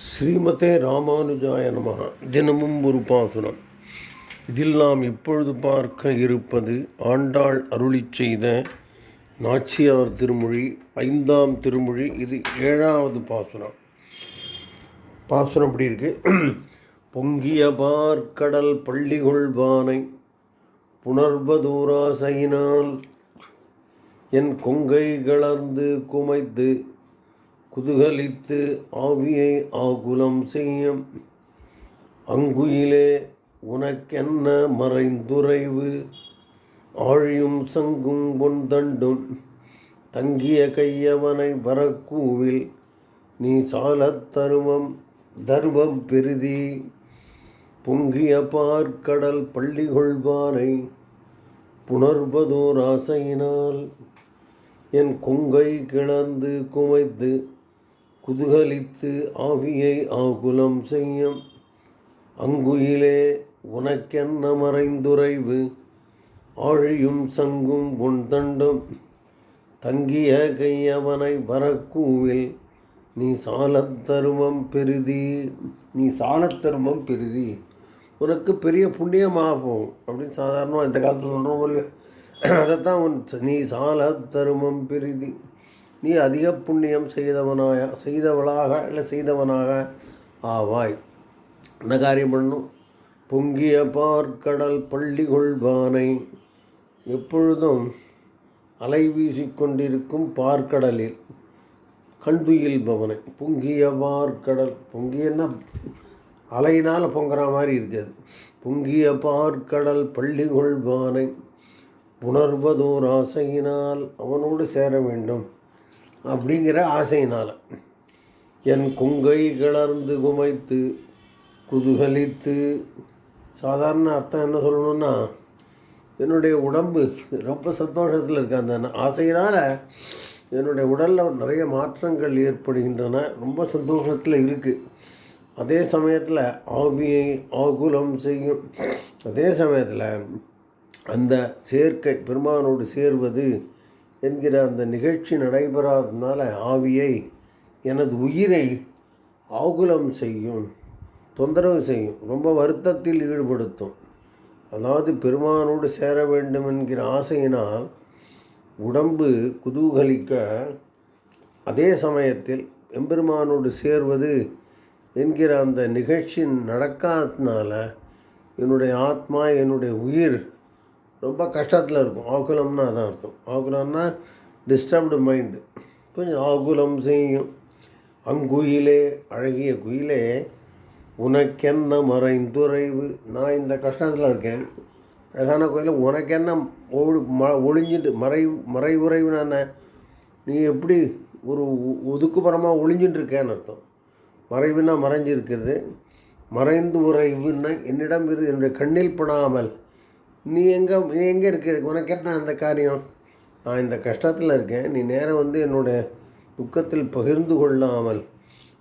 ஸ்ரீமதே ராமானுஜாய நமः. தினமும் ஒரு பாசுரம். இதில் நாம் இப்பொழுது பார்க்க இருப்பது ஆண்டாள் அருளிச் செய்த நாச்சியார் திருமொழி ஐந்தாம் திருமொழி இது ஏழாவது பாசுரம். பாசுரம் இப்படி இருக்கு? பொங்கிய பார்க்கடல் பள்ளி கொள்வானை புணர்வதூராசையினால் என் கொங்கை கலர்ந்து குமைத்து குதுகலித்து ஆவியை ஆகுலம் செய்யும். அங்குயிலே உனக்கென்ன மறைந்துரைவு ஆழியும் சங்கும் பொன்தண்டும் தங்கிய கையவனை வரக்கூவில் நீ சாலத் தருமம் தர்மம் பெருதி பொங்கிய பார்க்கடல் பள்ளி கொள்வானை புணர்வதோர் ஆசையினால் என் கொங்கை கிளந்து குமைத்து குதுகலித்து ஆவியை ஆகுலம் செய்யும். அங்குயிலே உனக்கென்ன மறைந்துரைவு ஆழியும் சங்கும் பொன்தண்டும் தங்கிய கையவனை வரக்கூவில் நீ சாலத் தருமம் பெருதி நீ சாலத் தருமம் பெருதி உனக்கு பெரிய புண்ணியமாக போகும். அப்படின்னு சாதாரணமாக இந்த காலத்தில் சொல்கிறோம் இல்லையா அதைத்தான் உன் நீ சாலத் தருமம் பெரிதி நீ அதிக புண்ணியம் செய்தவனாக செய்தவளாக இல்லை செய்தவனாக ஆவாய். என்ன காரியம் பண்ணும் பொங்கிய பார்க்கடல் பள்ளி கொள்வானை எப்பொழுதும் அலை வீசிக்கொண்டிருக்கும் பார்க்கடலில் கண்துயில் பவனை. பொங்கிய பார்க்கடல் பொங்கியன்னா அலையினால் பொங்குற மாதிரி இருக்குது. பொங்கிய பார்க்கடல் பள்ளி கொள்வானை உணர்வதோர் ஆசையினால் அவனோடு சேர வேண்டும். அப்படிங்கிற ஆசையினால். என் கொங்கை கிளர்ந்து குமைத்து குதுகலித்து சாதாரண அர்த்தம் என்ன சொல்லணும்னா என்னுடைய உடம்பு ரொம்ப சந்தோஷத்தில் இருக்கு. அந்த ஆசையினால் என்னுடைய உடலில் நிறைய மாற்றங்கள் ஏற்படுகின்றன. ரொம்ப சந்தோஷத்தில் இருக்குது அதே சமயத்தில் ஆவியை ஆகுலம் செய்யும். அதே சமயத்தில் அந்த சேர்க்கை பெருமானோடு சேர்வது என்கிற அந்த நிகழ்ச்சி நடைபெறாததுனால ஆவியை எனது உயிரை ஆகுலம் செய்யும் தொந்தரவு செய்யும் ரொம்ப வருத்தத்தில் ஈடுபடுத்தும். அதாவது பெருமானோடு சேர வேண்டும் என்கிற ஆசையினால் உடம்பு குதூகலிக்க அதே சமயத்தில் எம்பெருமானோடு சேர்வது என்கிற அந்த நிகழ்ச்சி நடக்காததுனால என்னுடைய ஆத்மா என்னுடைய உயிர் ரொம்ப கஷ்டத்தில் இருக்கும். ஆகுலம்னா அதான் அர்த்தம். ஆகுலம்னா டிஸ்டர்ப்டு மைண்டு கொஞ்சம் ஆகுலம் செய்யும். அங்குயிலே அழகிய குயிலே உனக்கென்ன மறைந்துறைவு? நான் இந்த கஷ்டத்தில் இருக்கேன். அழகான கோயிலில் உனக்கென்ன ஒழு ம ஒளிஞ்சிட்டு மறை மறைவுறைவுனா நீ எப்படி ஒரு ஒதுக்குப்புறமாக ஒளிஞ்சிட்டு இருக்கேன்னு அர்த்தம். மறைவுனா மறைஞ்சிருக்கிறது. மறைந்து உறைவுன்னா என்னிடம் இரு என்னுடைய கண்ணில் படாமல் நீ எங்கே நீ எங்கே இருக்கு? உனக்கு என்ன அந்த காரியம்? நான் இந்த கஷ்டத்தில் இருக்கேன். நீ நேரம் வந்து என்னுடைய துக்கத்தில் பகிர்ந்து கொள்ளாமல்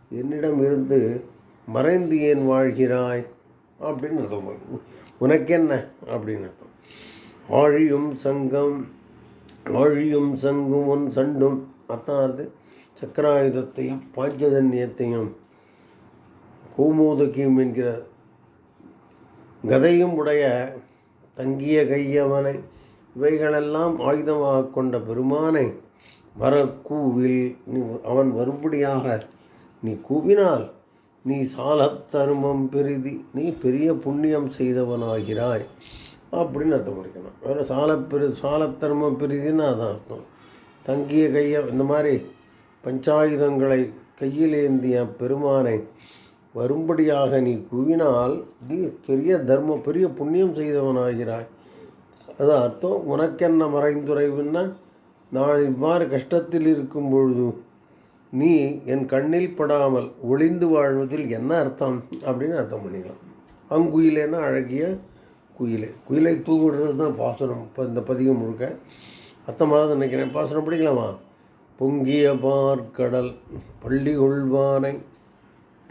என்னிடம் இருந்து மறைந்து ஏன் வாழ்கிறாய்? அப்படின்னு அர்த்தம். உனக்கென்ன அப்படின்னு அர்த்தம். ஆழியும் சங்கம் ஆழியும் சங்கும் உன் சண்டும் அர்த்தம் சக்கராயுதத்தையும் பாஞ்சதன்யத்தையும் கோமோதகியும் என்கிற கதையும் உடைய தங்கிய கையவனை இவைகளெல்லாம் ஆயுதமாக கொண்ட பெருமானை வர கூவில் நீ அவன் வரும்படியாக நீ கூவினால் நீ சாலத் தருமம் பெரிதி நீ பெரிய புண்ணியம் செய்தவனாகிறாய். அப்படின்னு அர்த்தம் படிக்கணும் வேறு சாலப்பெரு பெரு சாலத்தர்மம் பெரிதின்னு அதான் அர்த்தம். தங்கிய கைய இந்த மாதிரி பஞ்சாயுதங்களை கையில் ஏந்திய பெருமானை வரும்படியாக நீ குவினால் நீ பெரிய தர்மம் பெரிய புண்ணியம் செய்தவனாகிறாய். அது அர்த்தம்? உனக்கென்ன மறைந்துரைவுன்னா நான் இவ்வாறு கஷ்டத்தில் இருக்கும் பொழுது நீ என் கண்ணில் படாமல் ஒளிந்து வாழ்வதில் என்ன அர்த்தம்? அப்படின்னு அர்த்தம் பண்ணிக்கலாம். அங்குயிலேன்னா அழகிய குயிலே. குயிலை தூவிடுறது தான் பாசனம் இப்போ இந்த பதிகம் முழுக்க. அர்த்தமாக நினைக்கிறேன். பாசனம் படிக்கலாமா? பொங்கிய பார்க்கடல் பள்ளி கொள்வானை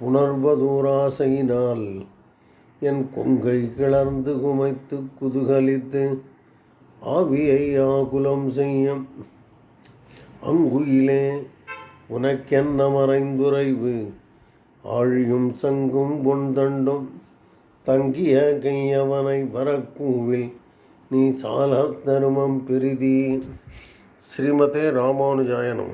புணர்வதோராசையினால் என் கொங்கை கிளர்ந்து குமைத்து குதுகலித்து ஆவியை ஆகுலம் செய்யும். அங்குயிலே உனக்கென்ன மறைந்துரைவு ஆழியும் சங்கும் பொன்தண்டும் தங்கிய கையவனை வரக்கூவில் நீ சால தருமம் பெரிதி ஸ்ரீமதே ராமானுஜாயனம்